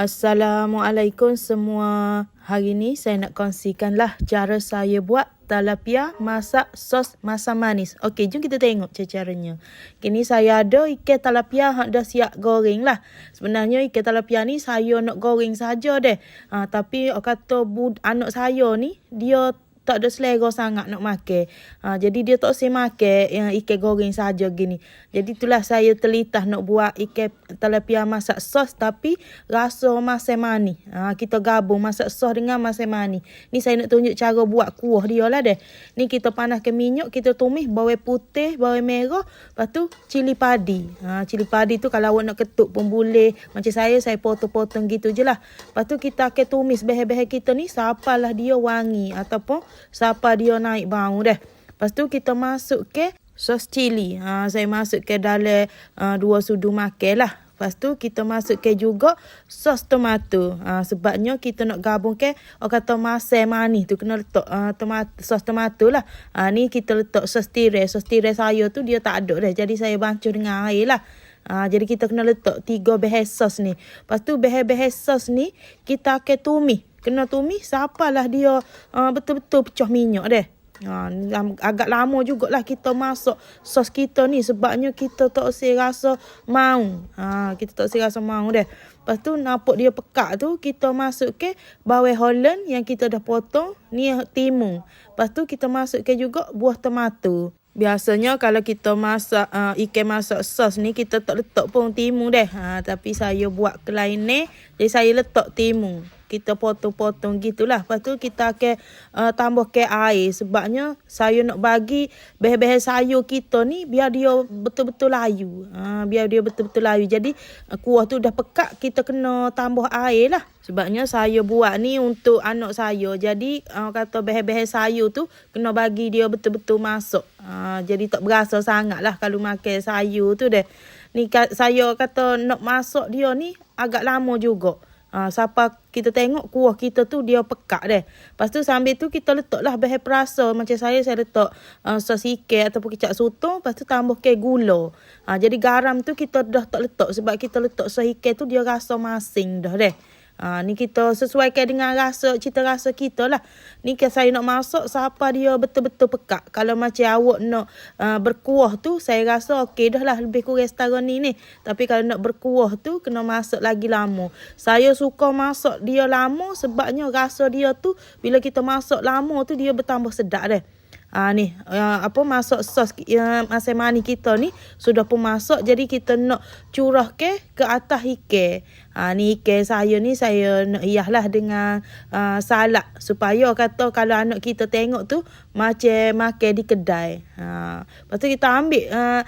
Assalamualaikum semua. Hari ni saya nak kongsikanlah cara saya buat talapia masak sos masam manis. Okey, jom kita tengok caranya. Kini saya ada ikan talapia yang dah siap goreng lah. Sebenarnya ikan talapia ni saya nak goreng saja deh. Ha, tapi kata bud anak saya ni dia tak ada selera sangat nak makan. Ha, jadi dia tak usah makan yang ikan goreng saja gini. Jadi itulah saya telitah nak buat ikan talapia masak sos tapi rasa masam manis. Ha, kita gabung masak sos dengan masam manis. Ni saya nak tunjuk cara buat kuah dia lah deh. Ni kita panaskan minyak, kita tumis bawang putih, bawang merah, lepas tu cili padi. Ha, cili padi tu kalau awak nak ketuk pun boleh. Macam saya, saya potong-potong gitu je lah. Lepas tu kita akan tumis behel-behel kita ni, sapalah dia wangi ataupun Siapa dia naik bau dah. Lepas tu kita masuk ke sos cili. Ha, saya masuk ke dalam uh, dua sudu makan lah. Lepas tu kita masuk ke juga sos tomato. Ha, sebabnya kita nak gabung ke orang kata masam manis tu kena letak uh, tomato, sos tomato lah. Ha, ni kita letak sos tirai. Sos tirai saya tu dia tak ada dah. Jadi saya bancuh dengan air lah. Ha, jadi kita kena letak tiga behel sos ni. Lepas tu behel-behel sos ni kita akan tumis kena tumis sapalah dia uh, betul-betul pecah minyak deh. Ha, agak lama jugalah kita masuk sos kita ni sebabnya kita tak usah rasa mau. Ha, kita tak usah rasa mau deh. Lepas tu nampak dia pekak tu kita masuk ke bawang holland yang kita dah potong ni timun. Lepas tu kita masuk ke juga buah tomato. Biasanya kalau kita masak uh, ikan masak sos ni kita tak letak pun timun deh. Ha, tapi saya buat ke lain ni jadi saya letak timun kita potong-potong gitulah. Lepas tu kita akan uh, tambah ke air. Sebabnya saya nak bagi behel-behel sayur kita ni biar dia betul-betul layu. Uh, biar dia betul-betul layu. Jadi uh, kuah tu dah pekat kita kena tambah air lah. Sebabnya saya buat ni untuk anak saya. Jadi uh, kata behel-behel sayur tu kena bagi dia betul-betul masuk. Uh, jadi tak berasa sangat lah kalau makan sayur tu deh. Ni saya kata nak masuk dia ni agak lama juga. Ha, siapa kita tengok kuah kita tu dia pekak deh. Lepas tu sambil tu kita letaklah bahan perasa. Macam saya, saya letak uh, sos ikan ataupun kicap sotong. Lepas tu tambah ke gula. Ha, jadi garam tu kita dah tak letak. Sebab kita letak sos ikan tu dia rasa masing dah deh. Ha, ni kita sesuaikan dengan rasa, cita rasa kita lah. Ni saya nak masak siapa dia betul-betul pekak. Kalau macam awak nak uh, berkuah tu, saya rasa okey dah lah lebih kurang setara ni ni. Tapi kalau nak berkuah tu, kena masak lagi lama. Saya suka masak dia lama sebabnya rasa dia tu, bila kita masak lama tu, dia bertambah sedap deh. Ha, ni uh, apa masuk sos uh, masam manis kita ni sudah pun masuk jadi kita nak curah ke ke atas ikan. Ha, ni ikan saya ni saya nak hiaslah dengan uh, salak supaya kata kalau anak kita tengok tu macam makan di kedai. Ha, lepas tu kita ambil uh,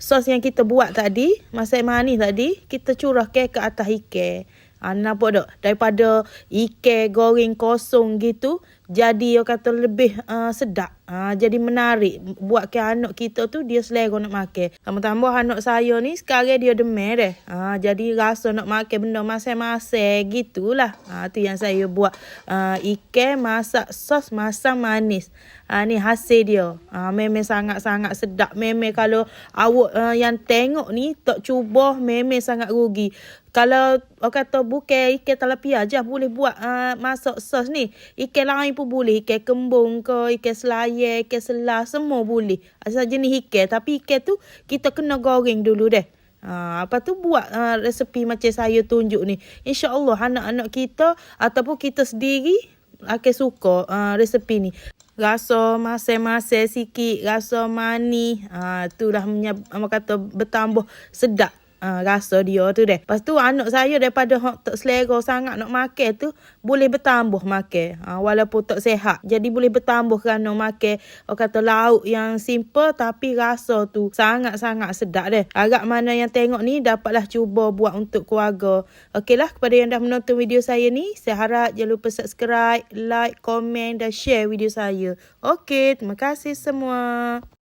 sos yang kita buat tadi, masam manis tadi, kita curah ke ke atas ikan. Ha, nampak tak? Daripada ikan goreng kosong gitu, jadi orang kata lebih uh, sedap. Ha, jadi menarik. Buat ke anak kita tu dia selera nak makan. Tambah-tambah anak saya ni sekarang dia demam deh. Ha, jadi rasa nak makan benda masam-masam gitulah. Ha, tu yang saya buat. Uh, ikan masak sos masam manis. Ha, ni hasil dia. Ha, memang sangat-sangat sedap. Memang kalau awak uh, yang tengok ni tak cuba memang sangat rugi. Kalau orang kata bukan ikan talapia je boleh buat uh, masak sos ni. Ikan lain pun boleh. Ikan kembung ke, ikan selaya, ikan selah, semua boleh. Asal jenis ikan. Tapi ikan tu kita kena goreng dulu deh. Ha, apa tu buat uh, resepi macam saya tunjuk ni. InsyaAllah anak-anak kita ataupun kita sendiri akan suka uh, resepi ni. Rasa masing-masing sikit, rasa manis. Ha, itulah menyab, kata bertambah sedap uh, rasa dia tu deh. Lepas tu anak saya daripada tak selera sangat nak makan tu boleh bertambah makan. Uh, walaupun tak sehat. Jadi boleh bertambah kerana makan orang kata lauk yang simple tapi rasa tu sangat-sangat sedap deh. Agak mana yang tengok ni dapatlah cuba buat untuk keluarga. Okeylah kepada yang dah menonton video saya ni, saya harap jangan lupa subscribe, like, komen dan share video saya. Okey, terima kasih semua.